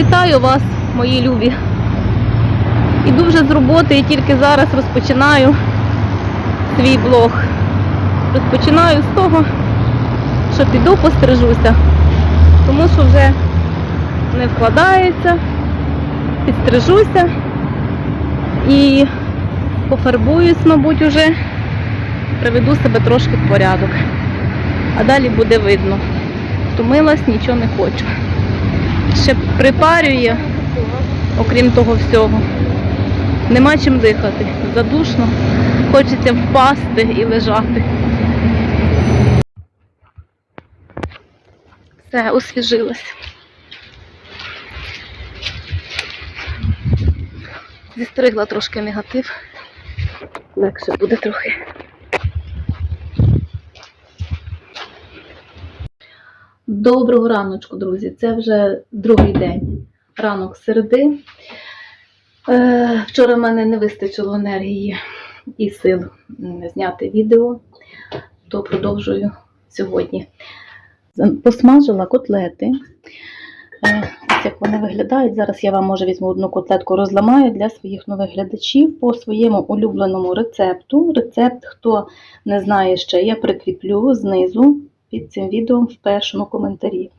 Вітаю вас, мої любі. Іду вже з роботи і тільки зараз розпочинаю свій блог. Розпочинаю з того, що піду пострижуся, тому що вже не вкладається, підстрижуся і пофарбуюсь, мабуть, уже, приведу себе трошки в порядок. А далі буде видно. Втомилась, нічого не хочу. Ще припарює, окрім того всього. Нема чим дихати. Задушно. Хочеться впасти і лежати. Все, освіжилась. Зістригла трошки негатив. Легше буде трохи. Доброго раночку, друзі. Це вже другий день. Ранок середи. Е, Вчора в мене не вистачило енергії і сил зняти відео, то продовжую сьогодні. Посмажила котлети. Е, Ось як вони виглядають. Зараз я вам може візьму одну котлетку, розламаю для своїх нових глядачів по своєму улюбленому рецепту. Рецепт, хто не знає ще, я прикріплю знизу під цим відео в першому коментарі.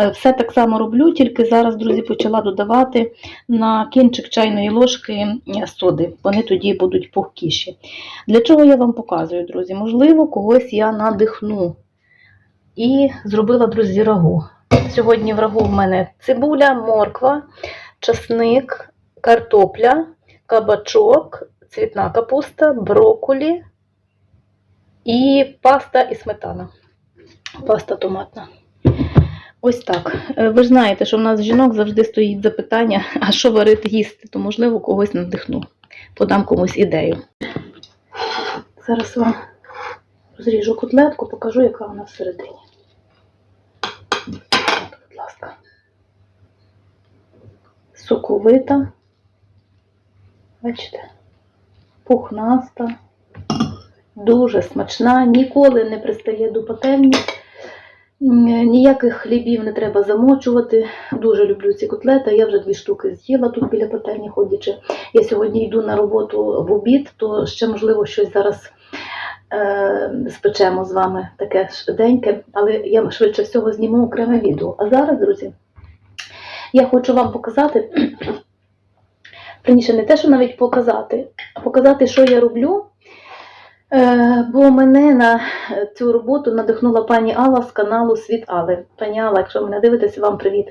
Е, Все так само роблю, тільки зараз, друзі, почала додавати на кінчик чайної ложки соди. Вони тоді будуть пухкіші. Для чого я вам показую, друзі? Можливо, когось я надихну. І зробила, друзі, рагу. Сьогодні в рагу в мене цибуля, морква, часник, картопля, кабачок, цвітна капуста, брокколі і паста і сметана. Паста томатна. Ось так. Е, Ви ж знаєте, що в нас жінок завжди стоїть запитання, а що варити їсти, то можливо когось надихну. Подам комусь ідею. Зараз вам розріжу котлетку, покажу, яка вона всередині. Будь ласка. Соковита. Бачите? Пухнаста. Дуже смачна, ніколи не пристає до пательні. Ніяких хлібів не треба замочувати. Дуже люблю ці котлети. Я вже дві штуки з'їла тут біля пательні ходячи. Я сьогодні йду на роботу в обід, то ще, можливо, щось зараз е, спечемо з вами таке швиденьке, але я швидше всього зніму окреме відео. А зараз, друзі, я хочу вам показати, раніше не те, що навіть показати, а показати, що я роблю. Е, Бо мене на цю роботу надихнула пані Алла з каналу Світ Алли. Пані Алла, якщо мене дивитеся, вам привіт.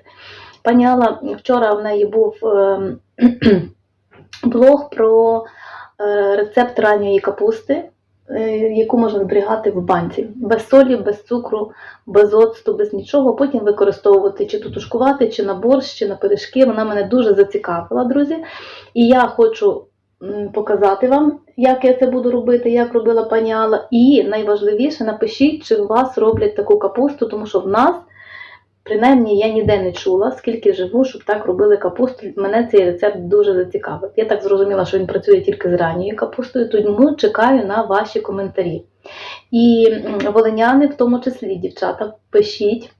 Пані Алла, вчора в неї був е, блог про е, рецепт ранньої капусти, е, яку можна зберігати в банці. Без солі, без цукру, без оцту, без нічого. Потім використовувати чи тутушкувати, чи на борщ, чи на пиріжки. Вона мене дуже зацікавила, друзі. І я хочу показати вам, як я це буду робити, як робила пані Алла. І найважливіше, напишіть, чи у вас роблять таку капусту, тому що в нас, принаймні, я ніде не чула, скільки живу, щоб так робили капусту. Мене цей рецепт дуже зацікавив. Я так зрозуміла, що він працює тільки з ранньою капустою, тому чекаю на ваші коментарі. І волиняни, в тому числі, дівчата, пишіть,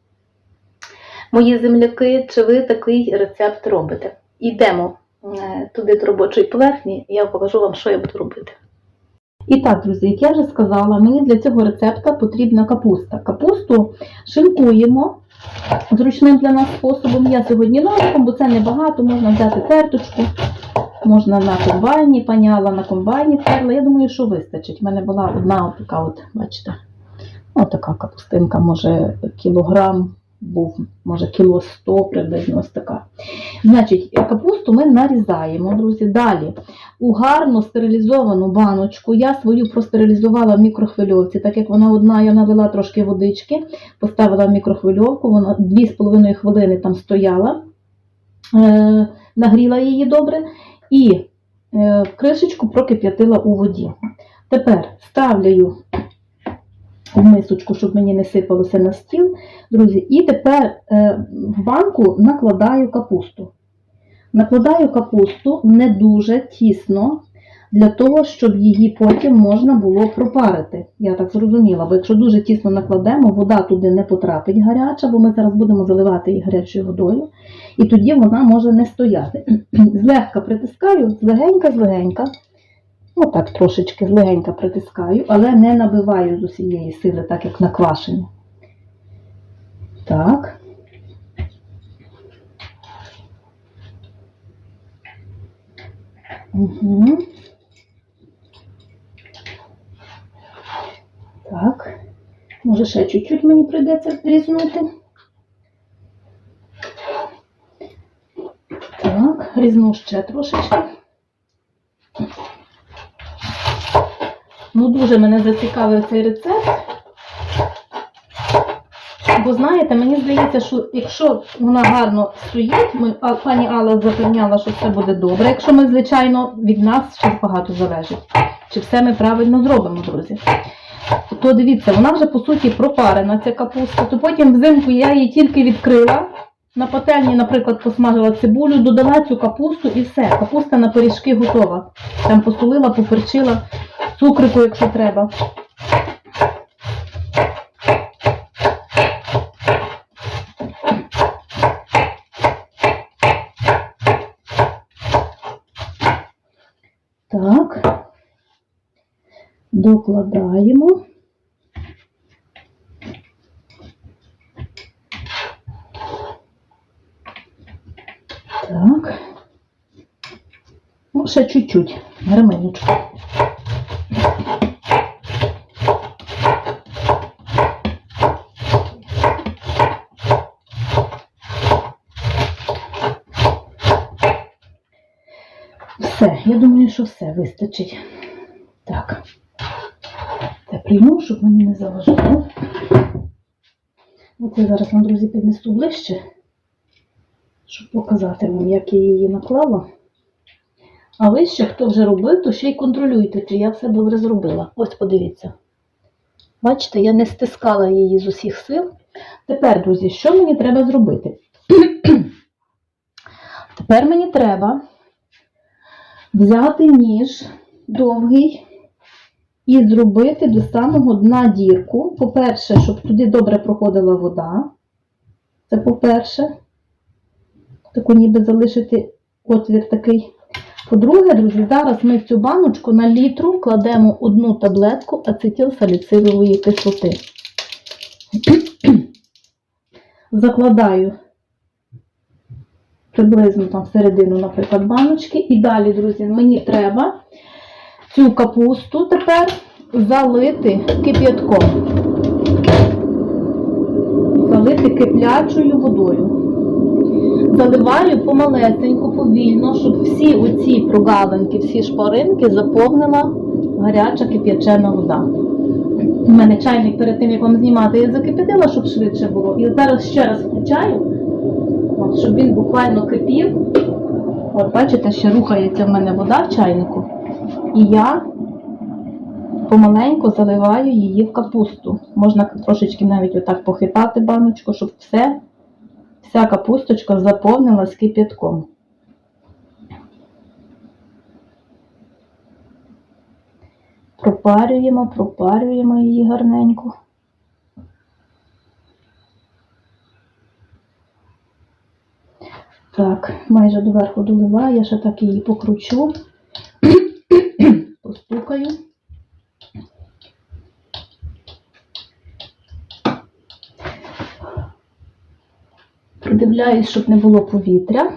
мої земляки, чи ви такий рецепт робите. Йдемо туди до робочої поверхні, я покажу вам, що я буду робити. І так, друзі, як я вже сказала, мені для цього рецепта потрібна капуста. Капусту шинкуємо зручним для нас способом. Я сьогодні ножиком, бо це небагато, можна взяти терточку, можна на комбайні, паняла на комбайні терла. Я думаю, що вистачить. У мене була одна така, от, бачите, отака капустинка, може кілограм був, може кіло сто приблизно ось така. Значить, капусту ми нарізаємо, друзі. Далі у гарно стерилізовану баночку. Я свою простерилізувала в мікрохвильовці, так як вона одна, я налила трошки водички, поставила в мікрохвильовку, вона 2,5 хвилини там стояла, е, нагріла її добре і е, кришечку прокип'ятила у воді. Тепер ставлю в мисочку, щоб мені не сипалося на стіл, друзі, і тепер е, в банку накладаю капусту. Накладаю капусту не дуже тісно, для того, щоб її потім можна було пропарити. Я так зрозуміла, бо якщо дуже тісно накладемо, вода туди не потрапить гаряча, бо ми зараз будемо заливати її гарячою водою, і тоді вона може не стояти. Злегка притискаю, злегенька, злегенька. Отак трошечки злегенька притискаю, але не набиваю з усієї сили, так як на квашені. Так. Угу. Так. Може, ще чуть-чуть мені прийдеться різнути. Так, різну ще трошечки. Ну, дуже мене зацікавив цей рецепт. Бо знаєте, мені здається, що якщо вона гарно стоїть, ми, пані Алла запевняла, що все буде добре. Якщо ми, звичайно, від нас ще багато залежить. Чи все ми правильно зробимо, друзі? То дивіться, вона вже по суті пропарена, ця капуста. То потім взимку я її тільки відкрила. На пательні, наприклад, посмажила цибулю, додала цю капусту і все. Капуста на пиріжки готова. Там посолила, поперчила, цукрику, якщо треба. Так. Докладаємо. Так. Ну, ще чуть-чуть. Герменючку. Все, я думаю, що все вистачить. Так. Це прийму, щоб мені не заважало. От я зараз вам, друзі, піднесу ближче, щоб показати вам, як я її наклала. А ви ще, хто вже робив, то ще й контролюйте, чи я все добре зробила. Ось подивіться. Бачите, я не стискала її з усіх сил. Тепер, друзі, що мені треба зробити? Тепер мені треба взяти ніж довгий і зробити до самого дна дірку. По-перше, щоб туди добре проходила вода. Це по-перше. Таку ніби залишити отвір такий. По-друге, друзі, зараз ми в цю баночку на літру кладемо одну таблетку ацетилсаліцилової кислоти. Закладаю приблизно там всередину, наприклад, баночки. І далі, друзі, мені треба цю капусту тепер залити кип'ятком. Залити киплячою водою. Заливаю помалесеньку, повільно, щоб всі оці прогалинки, всі шпаринки заповнила гаряча кип'ячена вода. У мене чайник перед тим, як вам знімати, я закипятила, щоб швидше було. І зараз ще раз включаю, от, щоб він буквально кипів. От, бачите, ще рухається в мене вода в чайнику. І я помаленьку заливаю її в капусту. Можна трошечки навіть отак похитати баночку, щоб все, вся капусточка заповнилась кип'ятком. Пропарюємо, пропарюємо її гарненько. Так, майже доверху доливаю, я ще так її покручу, постукаю. Придивляюсь, щоб не було повітря.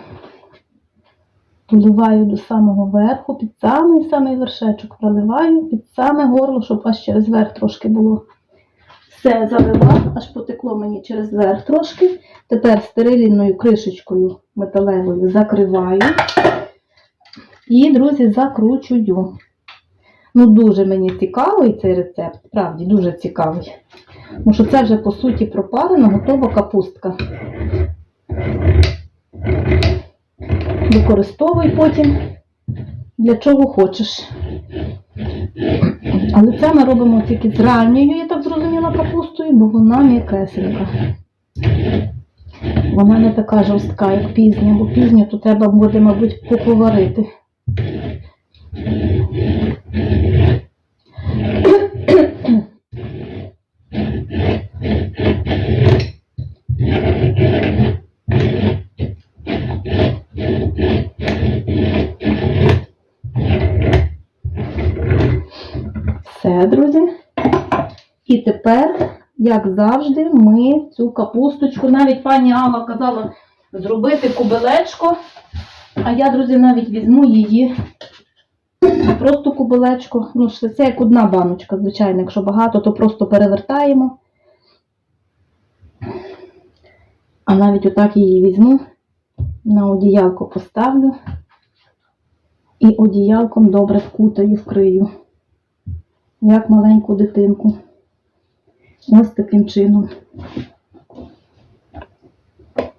Доливаю до самого верху, під самий самий вершечок проливаю, під саме горло, щоб аж через верх трошки було. Все залила, аж потекло мені через верх трошки. Тепер стерильною кришечкою металевою закриваю. І, друзі, закручую. Ну, дуже мені цікавий цей рецепт, справді дуже цікавий. Тому що це вже, по суті, пропарена, готова капустка. Використовуй потім для чого хочеш. Але це ми робимо тільки з ранньою, зрозуміла, капустою, бо вона м'якесенька. Вона не така жорстка, як пізня, бо пізня то треба буде, мабуть, поповарити. І тепер, як завжди, ми цю капусточку, навіть пані Алла казала зробити кубелечко. А я, друзі, навіть візьму її просто кубелечко. Ну, це як одна баночка, звичайно. Якщо багато, то просто перевертаємо. А навіть отак її візьму, на одіялко поставлю і одіялком добре вкутаю, вкрию, як маленьку дитинку. Ось таким чином.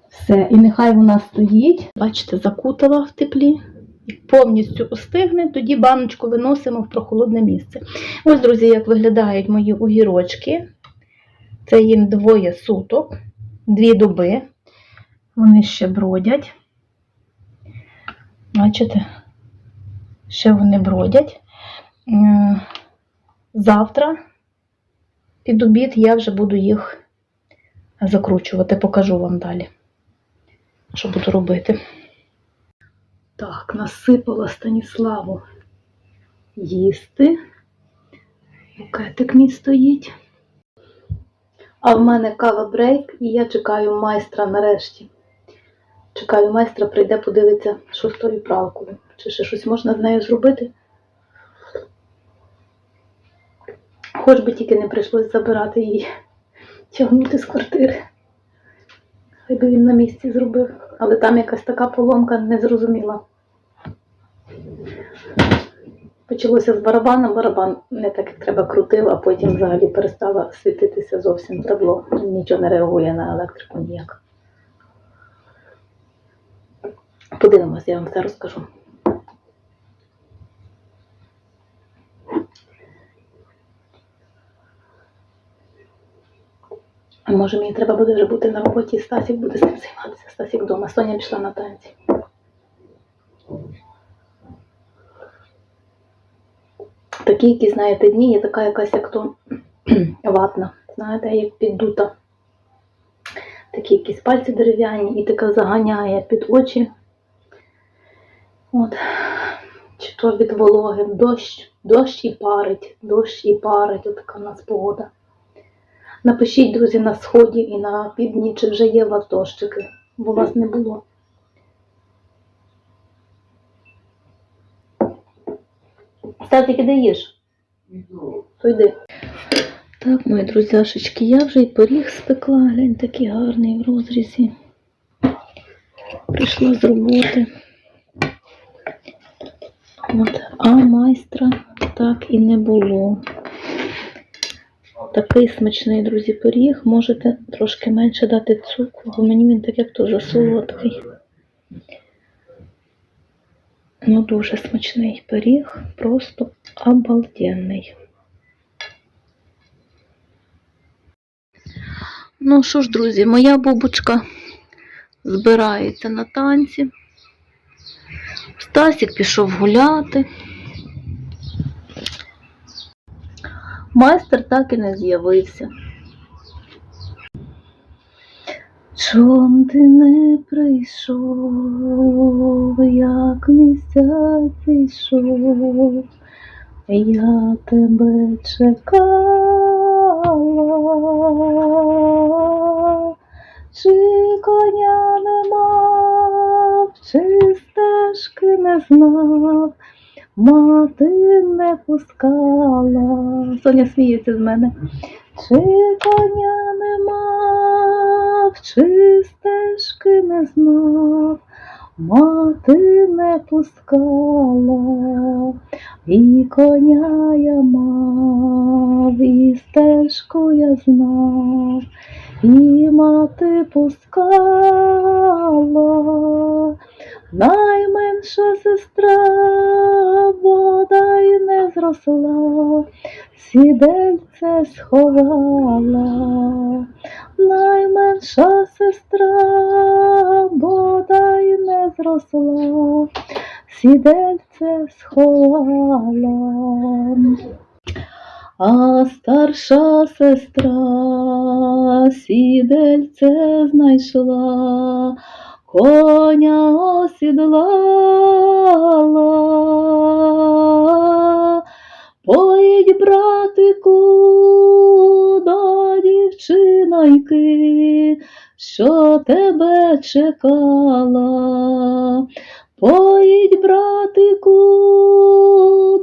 Все, і нехай вона стоїть. Бачите, закутала в теплі. Повністю остигне, тоді баночку виносимо в прохолодне місце. Ось, друзі, як виглядають мої огірочки. Це їм двоє суток, дві доби. Вони ще бродять. Бачите? Ще вони бродять. Завтра під обід я вже буду їх закручувати, покажу вам далі, що буду робити. Так, насипала Станіславу їсти. Букетик мій стоїть. А в мене кава брейк, і я чекаю майстра нарешті. Чекаю майстра, прийде, подивиться, що з пралкою. Чи ще щось можна з нею зробити. Хоч би тільки не прийшлось забирати її, тягнути з квартири. Хай би він на місці зробив. Але там якась така поломка незрозуміла. Почалося з барабаном, барабан не так як треба крутив, а потім взагалі перестала світитися зовсім табло. Нічого не реагує на електрику ніяк. Подивимось, я вам все розкажу. А може мені треба буде вже бути на роботі, Стасік буде з цим займатися. Стасік вдома. Соня пішла на танці. Такі, які, знаєте, дні, є така якась як то ватна, знаєте, як піддута. Такі якісь пальці дерев'яні і така заганяє під очі. От. Чи то від вологи, дощ, дощ і парить, дощ і парить, от така в нас погода. Напишіть, друзі, на сході і на півдні, чи вже є ватощики, бо вас не було. Стасик, іди їж. То йди. Так, мої друзяшечки, я вже і пиріг спекла, глянь, такий гарний в розрізі. Прийшла з роботи. От, а майстра так і не було. Такий смачний, друзі, пиріг. Можете трошки менше дати цукру, бо мені він так як то засолодкий. Ну, дуже смачний пиріг, просто обалденний. Ну що ж, друзі, моя бубочка збирається на танці. Стасік пішов гуляти. Майстер так і не з'явився. Чом ти не прийшов, як місяць йшов, я тебе чекала, чи коня не мав, чи стежки не знав, мати не пускала. Соня сміється з мене. Чи коня не мав, чи стежки не знав, мати не пускала, і коня я мав, і стежку я знав, і мати пускала, найменша сестра бодай не зросла, сідельце сховала, найменша сестра бодай не зросла, сідельце сховала. А старша сестра сідельце знайшла, коня осідлала. Поїдь, братику, до дівчиноньки, що тебе чекала. Поїдь, братику,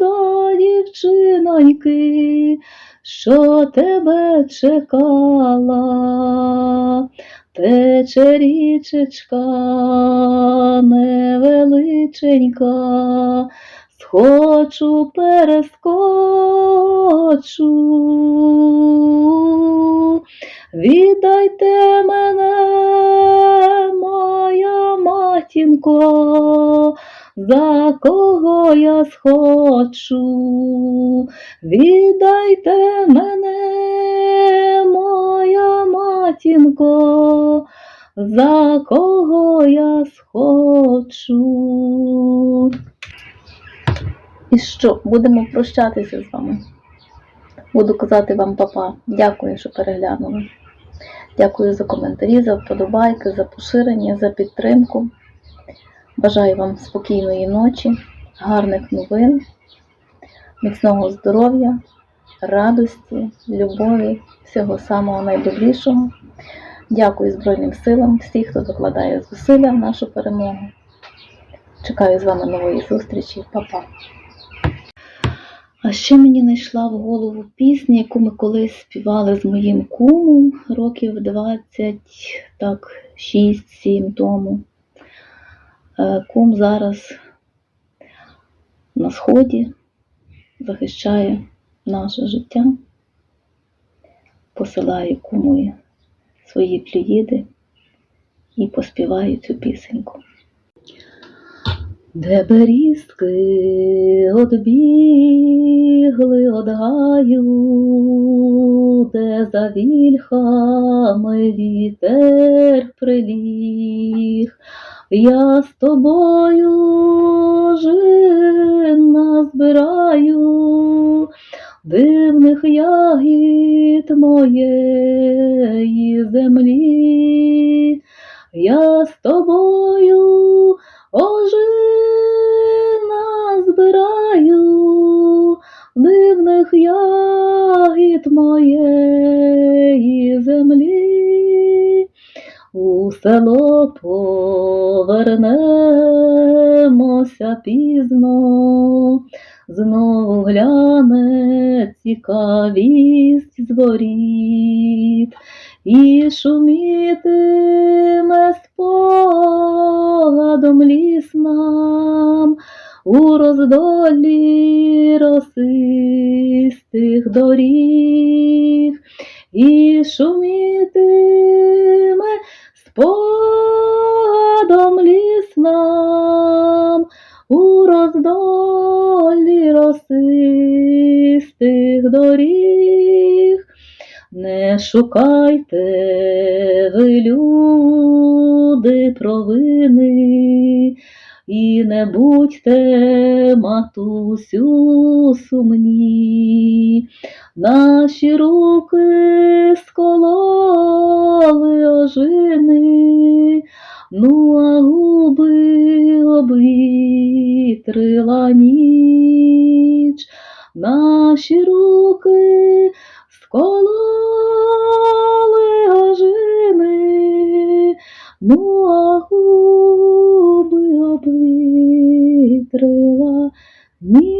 до дівчиноньки, що тебе чекала. Тече річечка невеличенька, схочу, перескочу. Віддайте мене, моя матінко, за кого я схочу. Віддайте мене, матінко, за кого я схочу. І що, будемо прощатися з вами. Буду казати вам папа. Дякую, що переглянули. Дякую за коментарі, за вподобайки, за поширення, за підтримку. Бажаю вам спокійної ночі, гарних новин, міцного здоров'я, радості, любові, всього самого найдобрішого. Дякую Збройним силам, всіх, хто докладає зусилля в нашу перемогу. Чекаю з вами нової зустрічі. Па-па. А ще мені знайшла в голову пісня, яку ми колись співали з моїм кумом років 20, так, 6-7 тому. Е, Кум зараз на сході захищає наше життя, посилає кумові свої плюїди і поспіває цю пісеньку. Де берізки одбігли од гаю, де за вільхами вітер приліг, я з тобою жин назбираю, дивних ягід моєї землі, я з тобою ожина збираю, дивних ягід моєї землі, у село повернемося пізно, знову гляне цікавість зворіт і шумітиме спогадом ліс нам у роздолі росистих доріг, шукайте ви, люди, провини, і не будьте, матусю, сумні. Наші руки скололи ожини, ну а губи обвітрила ніч. Наші руки скололи ну а губи обвітрила ніч.